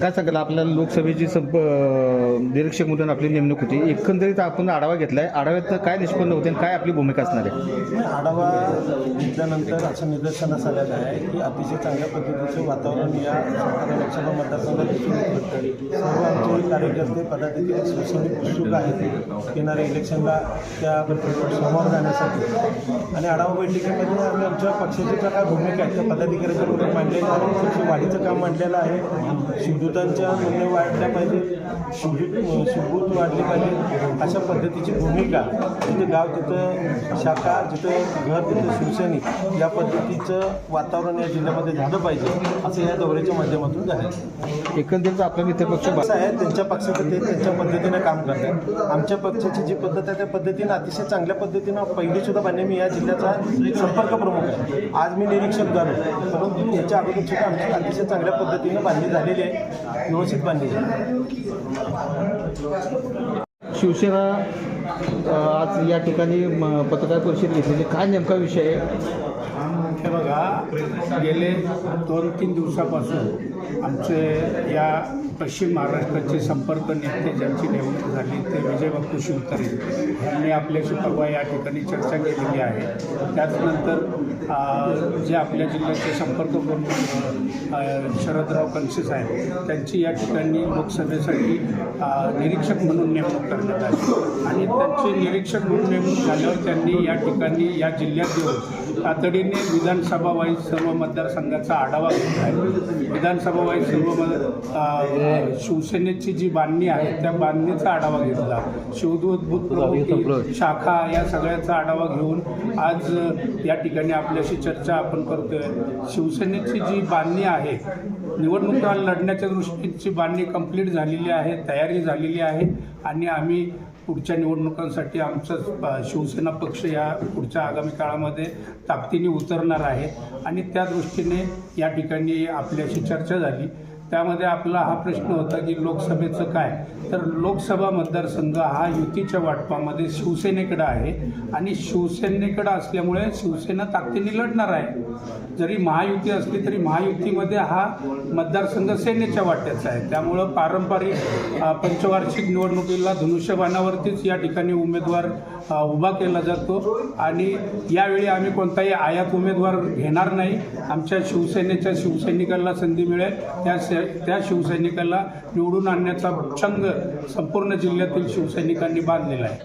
काय सांगाल आपल्याला लोकसभेची सब निरीक्षक म्हणून आपली नेमणूक होती. एकंदरीत आपण आढावा घेतलाय. आढाव्यात काय निष्पन्न होते आणि काय आपली भूमिका असणार आहे? आढावा घेतल्यानंतर असं निदर्शनास आलेलं आहे की अतिशय चांगल्या पद्धतीचं वातावरण या सातारा लोकसभा मतदारसंघात सर्व आमचे कार्यकर्ते पदाधिकारी शिवसैनिक उत्सुक आहेत येणाऱ्या इलेक्शनला त्या समोर जाण्यासाठी. आणि आढावा बैठकीमध्ये आम्ही आमच्या पक्षाची काय भूमिका आहेत त्या पदाधिकाऱ्याच्या मांडलेल्या आहे पक्ष वाढीचं काम मांडलेलं आहे. शिवदूतांच्या मूल्य वाढल्या पाहिजे. शिवदूत शिवभूत वाढली पाहिजे. अशा पद्धतीची भूमिका जिथं गाव तिथं शाखा जिथं घर तिथं शिवसैनिक या पद्धतीचं वातावरण या जिल्ह्यामध्ये झालं पाहिजे असं या दौऱ्याच्या माध्यमातून झालं. एकंदरीत आपला मित्रपक्ष कसं आहे त्यांच्या पक्षाचं ते त्यांच्या पद्धतीनं काम करतात. आमच्या पक्षाची जी पद्धत आहे त्या पद्धतीनं अतिशय चांगल्या पद्धतीनं पहिली सुद्धा बांधणे मी या जिल्ह्याचा संपर्क प्रमुख आहे. आज मी निरीक्षक झालो परंतु याच्या अगोदर सुद्धा आमची अतिशय चांगल्या पद्धतीनं बांधणी झालेली आहे. व्यवस्थित बांधली आहे. शिवसेना आज या ठिकाणी म, पत्रकार परिषद घेतलेली. काय नेमका विषय आहे? हे बघा गेले दोन तीन दिवसापासून आमचे या पश्चिम महाराष्ट्राचे संपर्क नेते ज्यांची नेमणूक झाली ते विजय बापू शिवतरे यांनी आपल्याशी परवा या ठिकाणी चर्चा केलेली आहे. त्याचनंतर जे आपल्या जिल्ह्याचे संपर्क प्रमुख शरदराव कनसे साहेब त्यांची या ठिकाणी लोकसभेसाठी निरीक्षक म्हणून नेमणूक करण्यात आली. आणि त्यांची निरीक्षक म्हणून नेमणूक झाल्यावर त्यांनी या ठिकाणी या जिल्ह्यात येऊन तातडीने विधानसभा वाईज सर्व मतदारसंघाचा आढावा घेतला आहे. विधानसभा वाईज सर्व मत शिवसेनेची जी बांधणी आहे त्या बांधणीचा आढावा घेतला. शिवदूत शाखा या सगळ्याचा आढावा घेऊन आज या ठिकाणी आपल्याशी चर्चा आपण करतोय. शिवसेनेची जी बांधणी आहे निवडणुका लढण्याच्या दृष्टीची बांधणी कंप्लीट झालेली आहे तयारी झालेली आहे आणि आम्ही पुढच्या निवडणुकांसाठी आमचं शिवसेना पक्ष या पुढच्या आगामी काळामध्ये ताकदीने उतरणार आहे. आणि त्या दृष्टीने या ठिकाणी आपल्याशी चर्चा झाली. त्यामध्ये आपला हा प्रश्न होता की लोकसभेचं काय? तर लोकसभा मतदारसंघ हा युतीच्या वाटपामध्ये शिवसेनेकडं आहे आणि शिवसेनेकडं असल्यामुळे शिवसेना ताकदीने लढणार आहे. जरी महायुती असली तरी महायुतीमध्ये हा मतदारसंघ सेनेच्या वाट्याचा आहे. त्यामुळं पारंपरिक पंचवार्षिक निवडणुकीला धनुष्यबाणावरतीच या ठिकाणी उमेदवार उभा केला जातो आणि यावेळी आम्ही कोणताही आयात उमेदवार घेणार नाही. आमच्या शिवसेनेच्या शिवसैनिकांना संधी मिळेल. त्या त्या शिवसैनिकाला निवडून आणण्याचा संघ संपूर्ण जिल्ह्यातील शिवसैनिकांनी बांधलेला आहे.